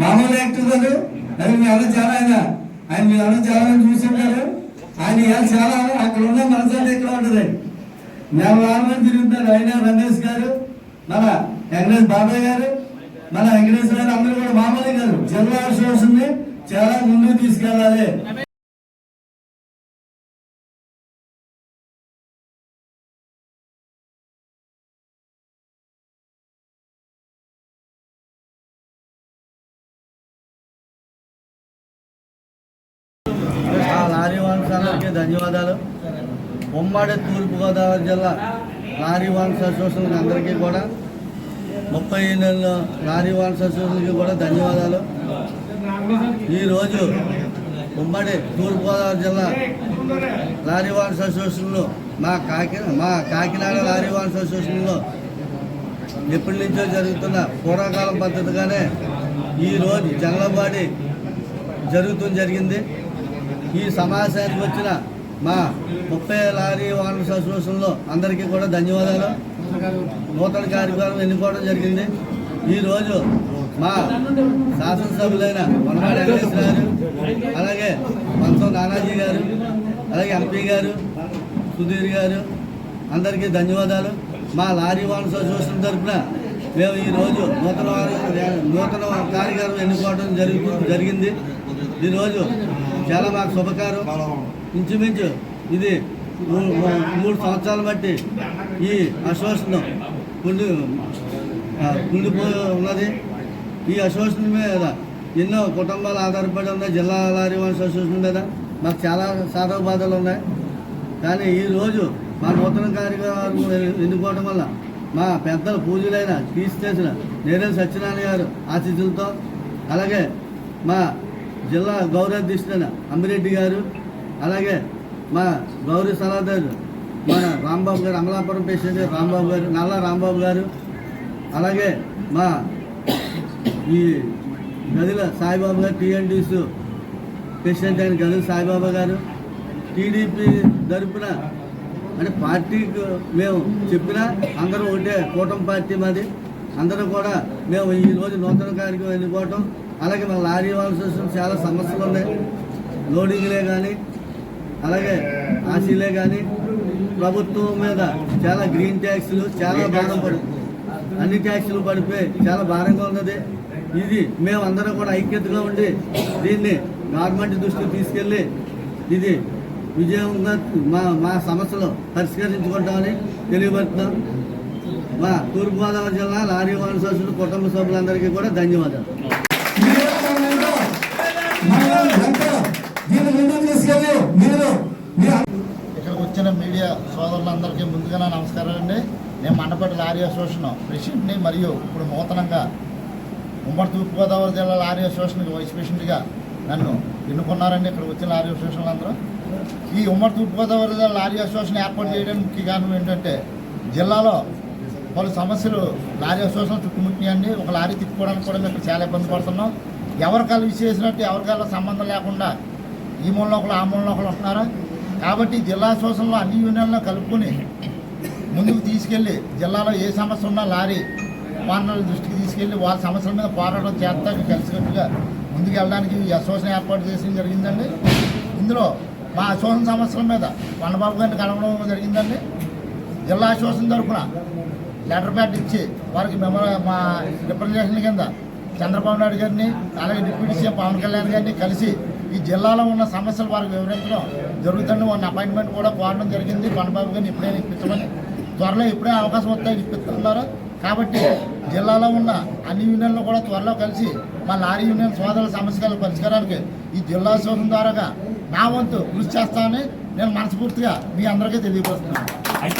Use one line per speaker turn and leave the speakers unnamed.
మామూలు యాక్టర్ కాదు అది మీ అన్న చాలా ఆయన. ఆయన మీ అన్న చాలా చూసి ఉంటారు ఆయన ఇవాళ చాలా అక్కడ ఉన్న మనసు ఎక్కడ ఉంటుంది మేము వారమని తిరుగుతారు ఆయన రమేష్ గారు మన వెంకటేష్ బాబాయ్ గారు మన వెంకటేశ్వర గారు అందరూ కూడా మామూలే గారు జిల్లా అసోసియేషన్ చాలా ముందుకు తీసుకెళ్ళాలి.
లారీ ధన్యవాదాలు. ఉమ్మడి తూర్పుగోదావరి జిల్లా లారీ వాన్స్ అసోసియేషన్ అందరికీ కూడా ముప్పై నెలల లారీ వాన్స్ అసోసియేషన్కి కూడా ధన్యవాదాలు. ఈరోజు ఉమ్మడి తూర్పుగోదావరి జిల్లా లారీ వాన్స్ అసోసియేషన్లో మా కాకి మా కాకినాడ లారీ వాన్స్ అసోసియేషన్లో ఎప్పటి నుంచో జరుగుతున్న పూర్వకాలం పద్ధతిగానే ఈరోజు జంగలబాడి జరుగుతుంది జరిగింది. ఈ సమావేశానికి వచ్చిన మా ముప్పై లారీ ఓనర్స్ అసోసియేషన్లో అందరికీ కూడా ధన్యవాదాలు. నూతన కార్యక్రమం ఎన్నుకోవడం జరిగింది. ఈరోజు మా శాసనసభ్యులైన వనమాడి వెంకటేశ్వర గారు అలాగే మంచం నానాజీ గారు అలాగే ఎంపీ గారు సుధీర్ గారు అందరికీ ధన్యవాదాలు. మా లారీ ఓనర్స్ అసోసియేషన్ తరఫున మేము ఈరోజు నూతన నూతన కార్యక్రమం ఎన్నుకోవడం జరుగు జరిగింది. ఈరోజు చాలా మాకు శుభకారం ఇంచుమించు ఇది మూడు సంవత్సరాలు బట్టి ఈ అసోసియేషన్ కుండి ఆ, కుండిపోయి ఉన్నది. ఈ అసోసియేషన్ మీద ఎన్నో కుటుంబాలు ఆధారపడి ఉన్నాయి. జిల్లా లారీ వాన్స్ అసోసియేషన్ మీద మాకు చాలా సాధక బాధలు ఉన్నాయి. కానీ ఈరోజు మా నూతన కార్యక్రమం ఎన్నుకోవడం వల్ల మా పెద్దల పూజలైన తీసేసిన నేరేల సత్యనారాయణ గారు ఆశీస్సులతో అలాగే మా జిల్లా గౌరవాధ్యక్షుడైన అమ్మిరెడ్డి గారు అలాగే మా గౌరీ సలహాదారు మన రాంబాబు గారు అమలాపురం పేషెంట్ రాంబాబు గారు నల్లా రాంబాబు గారు అలాగే మా ఈ గదిల సాయిబాబా గారు టీఎన్టీస్ ప్రెసిడెంట్ అయిన గదుల సాయిబాబా గారు టీడీపీ తరపున అంటే పార్టీకి మేము చెప్పినా అందరూ ఒకటే కూటమి పార్టీ మాది. అందరూ కూడా మేము ఈ రోజు నూతన కార్యక్రమం ఎన్నుకోవటం అలాగే మన లారీ వాళ్ళ చాలా సమస్యలు ఉన్నాయి. లోడింగ్లే కానీ అలాగే ఆశీలే కానీ ప్రభుత్వం మీద చాలా గ్రీన్ ట్యాక్స్లు చాలా భారం పడి అన్ని ట్యాక్సులు పడిపోయి చాలా భారంగా ఉన్నది. ఇది మేము అందరం కూడా ఐక్యతగా ఉండి దీన్ని గవర్నమెంట్ దృష్టికి తీసుకెళ్ళి ఇది విజయంగా మా మా సమస్యలు పరిష్కరించుకుంటామని తెలియబడుతున్నాం మా తూర్పుగోదావరి జిల్లా లారీ వాహన సభ్యులు కుటుంబ సభ్యులందరికీ కూడా ధన్యవాదాలు
మీరు ఎంతో మనం ఎంతో దీన్ని ముందుకు తీసుకెళ్ళి మీరు మీ
ఇక్కడికి వచ్చిన మీడియా సోదరులందరికీ ముందుగానే నమస్కారం అండి. నేను మండపేట లారీ అసోసియేషన్ ప్రెసిడెంట్ని మరియు ఇప్పుడు నూతనంగా ఉమ్మడి తూర్పుగోదావరి జిల్లా లారీ అసోసియేషన్కి వైస్ ప్రెసిడెంట్గా నన్ను ఎన్నుకున్నారండి ఇక్కడ వచ్చిన లారీ అసోసియేషన్లు అందరూ. ఈ ఉమ్మడి తూర్పుగోదావరి జిల్లా లారీ అసోసియేషన్ ఏర్పాటు చేయడానికి ముఖ్య కారణం ఏంటంటే జిల్లాలో పలు సమస్యలు లారీ అసోసియేషన్ చుట్టుముట్టినాయండి. ఒక లారీ తిప్పుకోవడానికి కూడా మేము చాలా ఇబ్బంది పడుతున్నాం. ఎవరికాలు విశేషినట్టు ఎవరికాల సంబంధం లేకుండా ఈ మూలలోకలు ఆ మూలలోకలు వస్తున్నారు కాబట్టి జిల్లా అసోసియేషన్లో అన్ని యూనియన్లను కలుపుకొని ముందుకు తీసుకెళ్ళి జిల్లాలో ఏ సమస్య ఉన్నా లారీ వాహనాల దృష్టికి తీసుకెళ్ళి వాళ్ళ సమస్యల మీద పోరాటం చేస్తా కలిసికట్టుగా ముందుకు వెళ్ళడానికి ఈ అసోసియేషన్ ఏర్పాటు చేసి జరిగిందండి. ఇందులో మా అసోసియేషన్ సమస్యల మీద కొండబాబు గారిని కలవడం జరిగిందండి. జిల్లా అసోసియేషన్ తరఫున లెటర్ ప్యాడ్ ఇచ్చి వారికి మెమో మా రిప్రజెంటేషన్ కింద చంద్రబాబు నాయుడు గారిని అలాగే డిప్యూటీ సీఎం పవన్ కళ్యాణ్ గారిని కలిసి ఈ జిల్లాలో ఉన్న సమస్యలు వారికి వివరించడం జరుగుతుంది వాళ్ళ అపాయింట్మెంట్ కూడా కోరడం జరిగింది. కొండబాబు గారిని ఇప్పుడే ఇప్పించమని త్వరలో ఇప్పుడే అవకాశం వస్తాయి ఇప్పిస్తున్నారు కాబట్టి జిల్లాలో ఉన్న అన్ని యూనియన్లు కూడా త్వరలో కలిసి మా లారీ యూనియన్ సోదరుల సమస్యల పరిష్కారానికి ఈ జిల్లా అసోసియేషన్ ద్వారాగా నా వంతు కృషి చేస్తామని నేను మనస్ఫూర్తిగా మీ అందరికీ తెలియపరుస్తున్నాను.